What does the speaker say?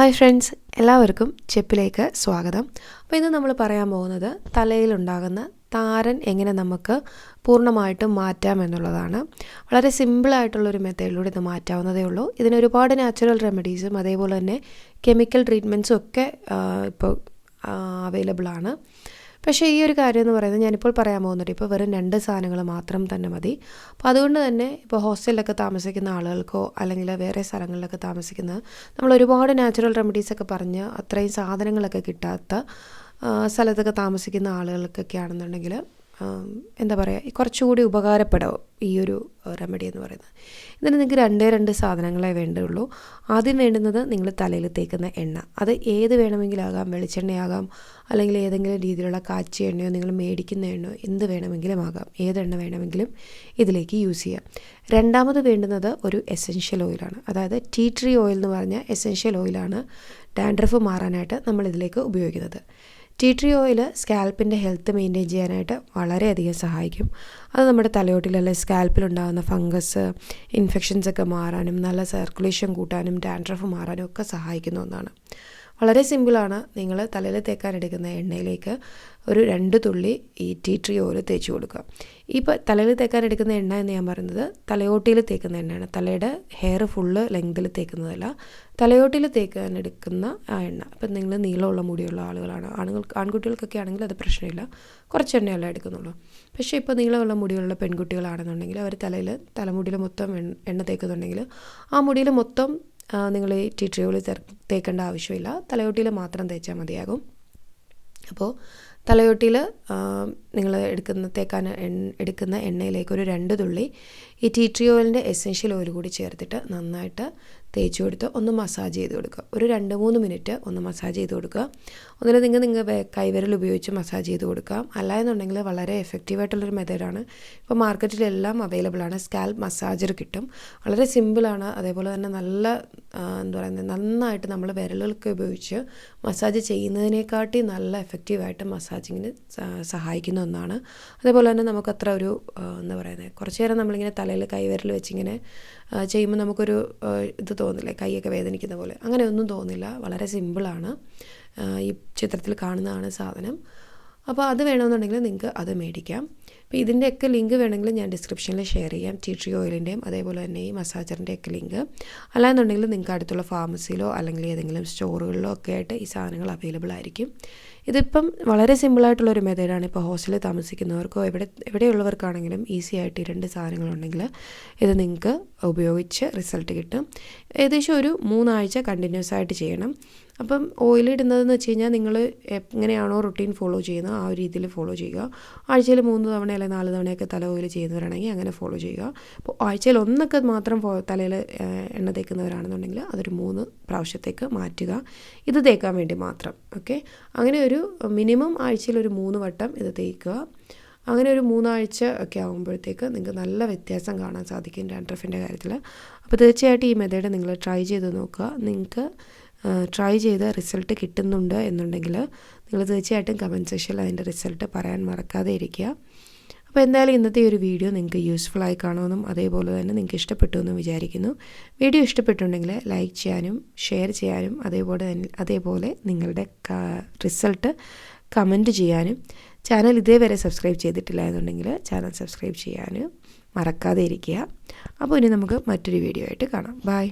Hi friends എല്ലാവർക്കും ചെപ്പിലേക്ക് സ്വാഗതം. അപ്പോൾ ഇന്ന് നമ്മൾ പറയാൻ പോകുന്നത് തലയിലുണ്ടാകുന്ന താരൻ എങ്ങനെ നമുക്ക് പൂർണമായിട്ടും മാറ്റാം എന്നുള്ളതാണ്. വളരെ സിമ്പിളായിട്ടുള്ളൊരു മെത്തേഡിലൂടെ ഇത് മാറ്റാവുന്നതേ ഉള്ളൂ. ഇതിന് ഒരുപാട് നാച്ചുറൽ റെമഡീസും അതേപോലെ തന്നെ കെമിക്കൽ ട്രീറ്റ്മെന്റ്സും ഒക്കെ ഇപ്പോൾ അവൈലബിൾ ആണ്. പക്ഷേ ഈ ഒരു കാര്യം എന്ന് പറയുന്നത് ഞാനിപ്പോൾ പറയാൻ പോകുന്നുണ്ട്. ഇപ്പോൾ വെറും രണ്ട് സാധനങ്ങൾ മാത്രം തന്നെ മതി. അപ്പോൾ അതുകൊണ്ട് തന്നെ ഇപ്പോൾ ഹോസ്റ്റലിലൊക്കെ താമസിക്കുന്ന ആളുകൾക്കോ അല്ലെങ്കിൽ വേറെ സ്ഥലങ്ങളിലൊക്കെ താമസിക്കുന്ന നമ്മൾ ഒരുപാട് നാച്ചുറൽ റെമഡീസൊക്കെ പറഞ്ഞ് അത്രയും സാധനങ്ങളൊക്കെ കിട്ടാത്ത സ്ഥലത്തൊക്കെ താമസിക്കുന്ന ആളുകൾക്കൊക്കെ ആണെന്നുണ്ടെങ്കിൽ എന്താ പറയുക കുറച്ചുകൂടി ഉപകാരപ്പെടും ഈ ഒരു റെമഡി എന്ന് പറയുന്നത്. ഇതിന് നിങ്ങൾക്ക് രണ്ടേ രണ്ട് സാധനങ്ങളെ വേണ്ടുള്ളൂ. ആദ്യം വേണ്ടുന്നത് നിങ്ങൾ തലയിൽ തേക്കുന്ന എണ്ണ. അത് ഏത് വേണമെങ്കിലാകാം വെളിച്ചെണ്ണയാകാം അല്ലെങ്കിൽ ഏതെങ്കിലും രീതിയിലുള്ള കാച്ചിയ എണ്ണയോ നിങ്ങൾ മേടിക്കുന്ന എണ്ണയോ എന്ത് വേണമെങ്കിലും ആകാം. ഏതെണ്ണ വേണമെങ്കിലും ഇതിലേക്ക് യൂസ് ചെയ്യാം. രണ്ടാമത് വേണ്ടുന്നത് ഒരു എസെൻഷ്യൽ ഓയിലാണ് അതായത് ടീ ട്രീ ഓയിൽ എന്ന് പറഞ്ഞ എസെൻഷ്യൽ ഓയിലാണ് ഡാൻഡ്രഫ് മാറാനായിട്ട് നമ്മൾ ഇതിലേക്ക് ഉപയോഗിക്കുന്നത്. ടീ ട്രീ ഓയിൽ സ്കാൽപ്പിന്റെ ഹെൽത്ത് മെയിന്റെയിൻ ചെയ്യാനായിട്ട് വളരെയധികം സഹായിക്കും. അത് നമ്മുടെ തലയോട്ടിലുള്ള സ്കാൽപ്പിലുണ്ടാകുന്ന ഫംഗസ് ഇൻഫെക്ഷൻസ് ഒക്കെ മാറാനും നല്ല സർക്കുലേഷൻ കൂട്ടാനും ഡാൻഡ്രഫ് മാറാനും ഒക്കെ സഹായിക്കുന്ന ഒന്നാണ്. വളരെ സിമ്പിളാണ്. നിങ്ങൾ തലയിൽ തേക്കാൻ എടുക്കുന്ന എണ്ണയിലേക്ക് ഒരു രണ്ട് തുള്ളി ഈ ടീ ട്രീ ഓയിൽ തേച്ച് കൊടുക്കുക. ഇപ്പോൾ തലയിൽ തേക്കാൻ എടുക്കുന്ന എണ്ണ എന്ന് ഞാൻ പറയുന്നത് തലയോട്ടിയിൽ തേക്കുന്ന എണ്ണയാണ്. തലയുടെ ഹെയർ ഫുള്ള് ലെങ്തിൽ തേക്കുന്നതല്ല. തലയോട്ടിയിൽ തേക്കാൻ എടുക്കുന്ന ആ എണ്ണ. ഇപ്പം നിങ്ങൾ നീളമുള്ള മുടിയുള്ള ആളുകളാണ്. ആണുങ്ങൾ ആൺകുട്ടികൾക്കൊക്കെ ആണെങ്കിൽ അത് പ്രശ്നമില്ല. കുറച്ച് എണ്ണയല്ല എടുക്കുന്നുള്ളൂ. പക്ഷേ ഇപ്പോൾ നീളമുള്ള മുടിയുള്ള പെൺകുട്ടികളാണെന്നുണ്ടെങ്കിൽ അവർ തലയിൽ തലമുടിയിൽ മൊത്തം എണ്ണ തേക്കുന്നുണ്ടെങ്കിൽ ആ മുടിയിൽ മൊത്തം നിങ്ങൾ ഈ ടീ ട്രീ തേക്കേണ്ട ആവശ്യമില്ല. തലയോട്ടിയിൽ മാത്രം തേച്ചാൽ മതിയാകും. അപ്പോൾ തലയോട്ടിയിൽ നിങ്ങൾ എടുക്കുന്ന തേക്കാൻ എടുക്കുന്ന എണ്ണയിലേക്ക് ഒരു രണ്ട് തുള്ളി ഈ ടീ ട്രീ ഓയിലിന്റെ എസെൻഷ്യൽ ഓയിൽ കൂടി ചേർത്തിട്ട് നന്നായിട്ട് തേച്ച് കൊടുത്ത് ഒന്ന് മസാജ് ചെയ്ത് കൊടുക്കുക. ഒരു രണ്ട് മൂന്ന് മിനിറ്റ് ഒന്ന് മസാജ് ചെയ്ത് കൊടുക്കുക. ഒന്നിൽ നിങ്ങൾ നിങ്ങൾ കൈവിരൽ ഉപയോഗിച്ച് മസാജ് ചെയ്ത് കൊടുക്കാം അല്ല എന്നുണ്ടെങ്കിൽ വളരെ എഫക്റ്റീവായിട്ടുള്ളൊരു മെത്തേഡാണ് ഇപ്പോൾ മാർക്കറ്റിലെല്ലാം അവൈലബിൾ ആണ്. സ്കാൽപ്പ് മസാജർ കിട്ടും. വളരെ സിമ്പിളാണ് അതേപോലെ തന്നെ നല്ല എന്താ പറയുന്നത് നന്നായിട്ട് നമ്മൾ വിരലുകൾക്ക് ഉപയോഗിച്ച് മസാജ് ചെയ്യുന്നതിനെക്കാട്ടി നല്ല എഫക്റ്റീവായിട്ട് മസാജിങ്ങിന് സഹായിക്കുന്ന ഒന്നാണ്. അതേപോലെ തന്നെ നമുക്കത്ര ഒരു എന്താ പറയുന്നത് കുറച്ച് നേരം നമ്മളിങ്ങനെ തലയിൽ കൈവിരൽ വെച്ചിങ്ങനെ ചെയ്യുമ്പോൾ നമുക്കൊരു ഇത് തോന്നില്ലേ കൈയൊക്കെ വേദനിക്കുന്ന പോലെ. അങ്ങനെ ഒന്നും തോന്നില്ല. വളരെ സിമ്പിളാണ് ഈ ചിത്രത്തിൽ കാണുന്നതാണ് സാധനം. അപ്പോൾ അത് വേണമെന്നുണ്ടെങ്കിൽ നിങ്ങൾക്ക് അത് മേടിക്കാം. അപ്പോൾ ഇതിന്റെയൊക്കെ ലിങ്ക് വേണമെങ്കിൽ ഞാൻ ഡിസ്ക്രിപ്ഷനിൽ ഷെയർ ചെയ്യാം. ടീ ട്രീ ഓയിലിന്റെയും അതേപോലെ തന്നെ ഈ മസാജറിന്റെ ഒക്കെ ലിങ്ക്. അല്ലാന്നുണ്ടെങ്കിൽ നിങ്ങൾക്ക് അടുത്തുള്ള ഫാർമസിയിലോ അല്ലെങ്കിൽ ഏതെങ്കിലും സ്റ്റോറുകളിലോ ഒക്കെ ആയിട്ട് ഈ സാധനങ്ങൾ അവൈലബിൾ ആയിരിക്കും. ഇതിപ്പം വളരെ സിമ്പിളായിട്ടുള്ളൊരു മെത്തേഡാണ് ഇപ്പോൾ ഹോസ്റ്റലിൽ താമസിക്കുന്നവർക്കോ എവിടെ എവിടെയുള്ളവർക്കാണെങ്കിലും ഈസി ആയിട്ട് ഈ രണ്ട് സാധനങ്ങളുണ്ടെങ്കിൽ ഇത് നിങ്ങൾക്ക് ഉപയോഗിച്ച് റിസൾട്ട് കിട്ടും. ഏകദേശം ഒരു മൂന്നാഴ്ച കണ്ടിന്യൂസ് ആയിട്ട് ചെയ്യണം. അപ്പം ഓയിൽ ഇടുന്നതെന്ന് വെച്ച് കഴിഞ്ഞാൽ നിങ്ങൾ എങ്ങനെയാണോ റുട്ടീൻ ഫോളോ ചെയ്യുന്നത് ആ ഒരു രീതിയിൽ ഫോളോ ചെയ്യുക. ആഴ്ചയിൽ മൂന്ന് തവണ അല്ലെങ്കിൽ നാല് തവണയൊക്കെ തല ഓയിൽ ചെയ്യുന്നവരാണെങ്കിൽ അങ്ങനെ ഫോളോ ചെയ്യുക. അപ്പോൾ ആഴ്ചയിൽ ഒന്നൊക്കെ മാത്രം തലയിൽ എണ്ണ തേക്കുന്നവരാണെന്നുണ്ടെങ്കിൽ അതൊരു മൂന്ന് പ്രാവശ്യത്തേക്ക് മാറ്റുക. ഇത് തേക്കാൻ വേണ്ടി മാത്രം. ഓക്കെ? അങ്ങനെ ഒരു മിനിമം ആഴ്ചയിൽ ഒരു മൂന്ന് വട്ടം ഇത് തേക്കുക. അങ്ങനെ ഒരു മൂന്നാഴ്ച ഒക്കെ ആകുമ്പോഴത്തേക്ക് നിങ്ങൾക്ക് നല്ല വ്യത്യാസം കാണാൻ സാധിക്കും ഡാൻഡ്രഫിന്റെ കാര്യത്തിൽ. അപ്പോൾ തീർച്ചയായിട്ടും ഈ മെത്തേഡ് നിങ്ങൾ ട്രൈ ചെയ്ത് നോക്കുക. നിങ്ങൾക്ക് ട്രൈ ചെയ്ത് റിസൾട്ട് കിട്ടുന്നുണ്ട് എന്നുണ്ടെങ്കിൽ നിങ്ങൾ തീർച്ചയായിട്ടും കമന്റ് സെക്ഷനിൽ അതിന്റെ റിസൾട്ട് പറയാൻ മറക്കാതെ ഇരിക്കുക. അപ്പോൾ എന്തായാലും ഇന്നത്തെ ഒരു വീഡിയോ നിങ്ങൾക്ക് യൂസ്ഫുൾ ആയി കാണുമെന്നും അതേപോലെ തന്നെ നിങ്ങൾക്ക് ഇഷ്ടപ്പെട്ടു എന്നും വിചാരിക്കുന്നു. വീഡിയോ ഇഷ്ടപ്പെട്ടുണ്ടെങ്കിൽ ലൈക്ക് ചെയ്യാനും ഷെയർ ചെയ്യാനും അതേപോലെ തന്നെ അതേപോലെ നിങ്ങളുടെ റിസൾട്ട് കമന്റ് ചെയ്യാനും. ചാനൽ ഇതേവരെ സബ്സ്ക്രൈബ് ചെയ്തിട്ടില്ല എന്നുണ്ടെങ്കിൽ ചാനൽ സബ്സ്ക്രൈബ് ചെയ്യാനും മറക്കാതെ ഇരിക്കുക. അപ്പോൾ ഇനി നമുക്ക് മറ്റൊരു വീഡിയോ ആയിട്ട് കാണാം. ബായ്